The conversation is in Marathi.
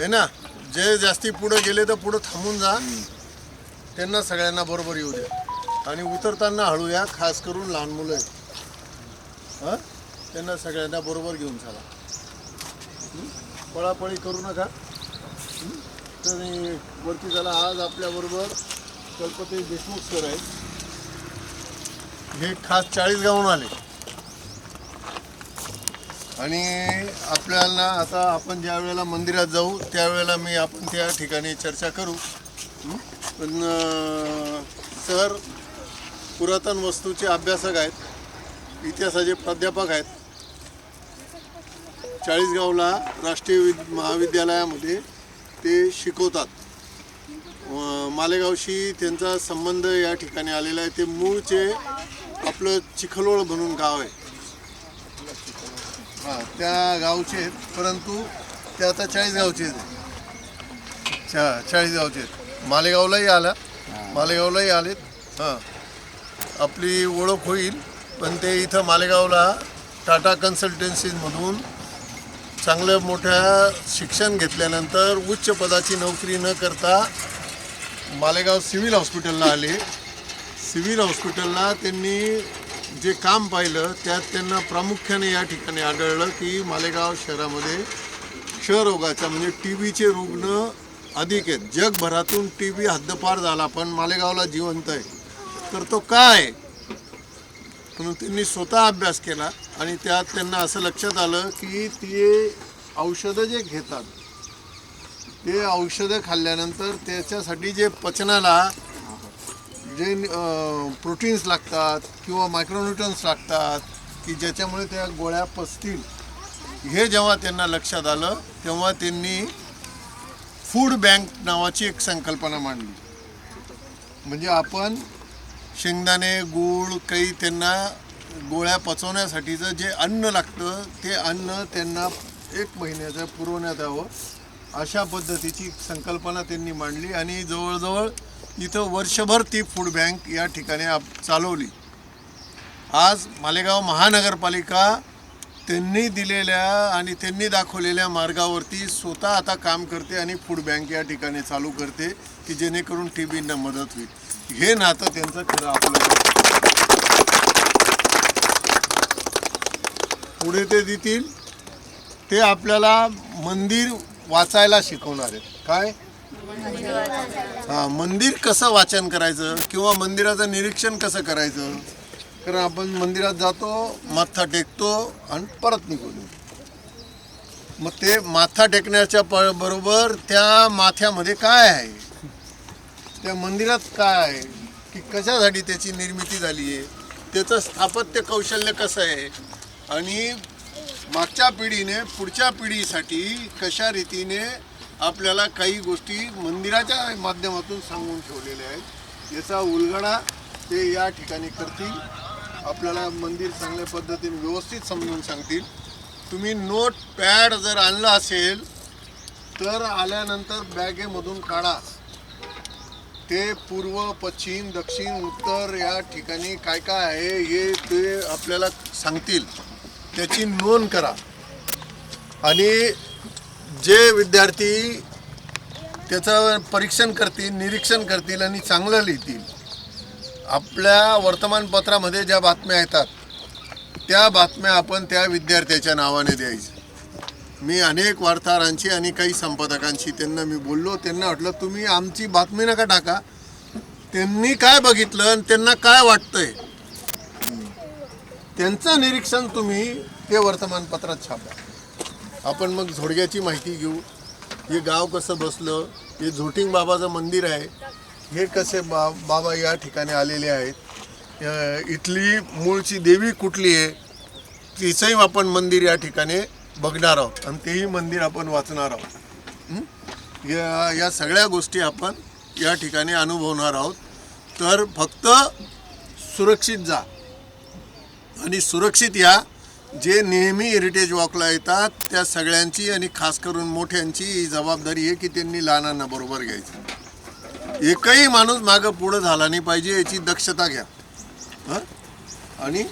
आहे ना? जे जास्ती पुढे गेले तर पुढे थांबून जा. त्यांना सगळ्यांना बरोबर येऊ द्या आणि उतरताना हळू या खास करून लहान मुलं आहेत. हां? त्यांना सगळ्यांना बरोबर घेऊन चला. पळापळी करू नका. तर वरती झाला आज आपल्याबरोबर कल्पते देशमुख सर आहेत. हे खास चाळीस गावून आले. आणि आपल्याला आता आपण ज्या वेळेला मंदिरात जाऊ त्यावेळेला मी आपण त्या ठिकाणी चर्चा करू. पण सर पुरातन वस्तूचे अभ्यासक आहेत इतिहासाचे प्राध्यापक आहेत. चाळीसगावला राष्ट्रीय विद महाविद्यालयामध्ये ते शिकवतात. मालेगावशी त्यांचा संबंध या ठिकाणी आलेला आहे. ते मूळचे आपलं चिखलोळ म्हणून गाव आहे. हा त्या गावचे आहेत परंतु ते आता चाळीसगावचे आहेत. चा चाळीसगावचे आहेत. मालेगावलाही आला मालेगावलाही आलेत. हां आपली ओळख होईल पण ते इथं मालेगावला टाटा कन्सल्टन्सीमधून चांगल्या मोठ्या शिक्षण घेतल्यानंतर उच्च पदाची नोकरी न करता मालेगाव सिव्हिल हॉस्पिटलला आले. सिव्हिल हॉस्पिटलला त्यांनी जे काम पाहिलं त्यात त्यांना प्रामुख्याने या ठिकाणी आढळलं की मालेगाव शहरामध्ये क्षयरोगाचा म्हणजे टी व्हीचे रुग्ण अधिक आहेत. जगभरातून टी व्ही हद्दपार झाला पण मालेगावला जिवंत आहे. तर तो काय? म्हणून त्यांनी स्वतः अभ्यास केला आणि त्यात त्यांना असं लक्षात आलं की ते औषधं जे घेतात ते औषधं खाल्ल्यानंतर त्याच्यासाठी जे पचनाला जे प्रोटीन्स लागतात किंवा मायक्रोन्युट्रन्स लागतात की ज्याच्यामुळे त्या गोळ्या पचतील हे जेव्हा त्यांना लक्षात आलं तेव्हा त्यांनी फूड बँक नावाची एक संकल्पना मांडली. म्हणजे आपण शेंगदाणे गूळ काही त्यांना गोळ्या पचवण्यासाठीचं जे अन्न लागतं ते अन्न त्यांना एक महिन्याचं पुरवण्यात यावं अशा पद्धतीची संकल्पना त्यांनी मांडली आणि जवळजवळ इथं वर्षभर ती फूड बँक या ठिकाणी आप- चालवली. आज मालेगाव महानगरपालिका त्यांनी दिलेल्या आणि त्यांनी दाखवलेल्या मार्गावरती स्वतः आता काम करते आणि फूड बँक या ठिकाणी चालू करते की जेणेकरून टी बींना मदत होईल. हे नातं त्यांचं खरं आपलं पुढे ते देतील. ते आपल्याला मंदिर वाचायला शिकवणार आहेत. काय? हा मंदिर कसं वाचन करायचं किंवा मंदिराचं निरीक्षण कसं करायचं? कारण आपण मंदिरात जातो माथा टेकतो आणि परत निघून मग ते माथा टेकण्याच्या प बरोबर त्या माथ्यामध्ये काय आहे? त्या मंदिरात काय आहे? की कशासाठी त्याची निर्मिती झाली आहे? त्याचं स्थापत्य कौशल्य कसं आहे? आणि मागच्या पिढीने पुढच्या पिढीसाठी कशा रीतीने आपल्याला काही गोष्टी मंदिराच्या माध्यमातून सांगून ठेवलेल्या आहेत. याचा उलगडा ते या ठिकाणी करतील. आपल्याला मंदिर चांगल्या पद्धतीने व्यवस्थित समजून सांगतील. तुम्ही नोट पॅड जर आणलं असेल तर आल्यानंतर बॅगेमधून काढा. ते पूर्व पश्चिम दक्षिण उत्तर या ठिकाणी काय काय आहे हे ते आपल्याला सांगतील. त्याची नोंद करा. आणि जे विद्यार्थी त्याचं परीक्षण करतील निरीक्षण करतील आणि चांगलं लिहितील आपल्या वर्तमानपत्रामध्ये ज्या बातम्या येतात त्या बातम्या आपण त्या विद्यार्थ्याच्या नावाने द्यायच्या. मी अनेक वार्ताहरांशी आणि काही संपादकांशी त्यांना मी बोललो त्यांना म्हटलं तुम्ही आमची बातमी नका टाका. त्यांनी काय बघितलं आणि त्यांना काय वाटतंय? त्यांचं निरीक्षण तुम्ही ते वर्तमानपत्रात छापा. आपण मग झोडग्याची माहिती घेऊ. हे गाव कसं बसलं? हे झोटिंग बाबाचं मंदिर आहे. हे कसे बा बाबा या ठिकाणी आलेले आहेत? इथली मूळची देवी कुठली आहे? तिचंही आपण मंदिर या ठिकाणी बघणार आहोत आणि तेही मंदिर आपण वाचणार आहोत. या या सगळ्या गोष्टी आपण या ठिकाणी अनुभवणार आहोत. तर फक्त सुरक्षित जा. आणि सुरक्षित या जे नेहमी हेरिटेज वॉकला येतात त्या सगळ्यांची आणि खास करून मोठ्यांची ही जबाबदारी आहे की त्यांनी लहानांना बरोबर घ्यायचं. एकही माणूस मागं पुढं झाला नाही पाहिजे याची दक्षता घ्या. हां? आणि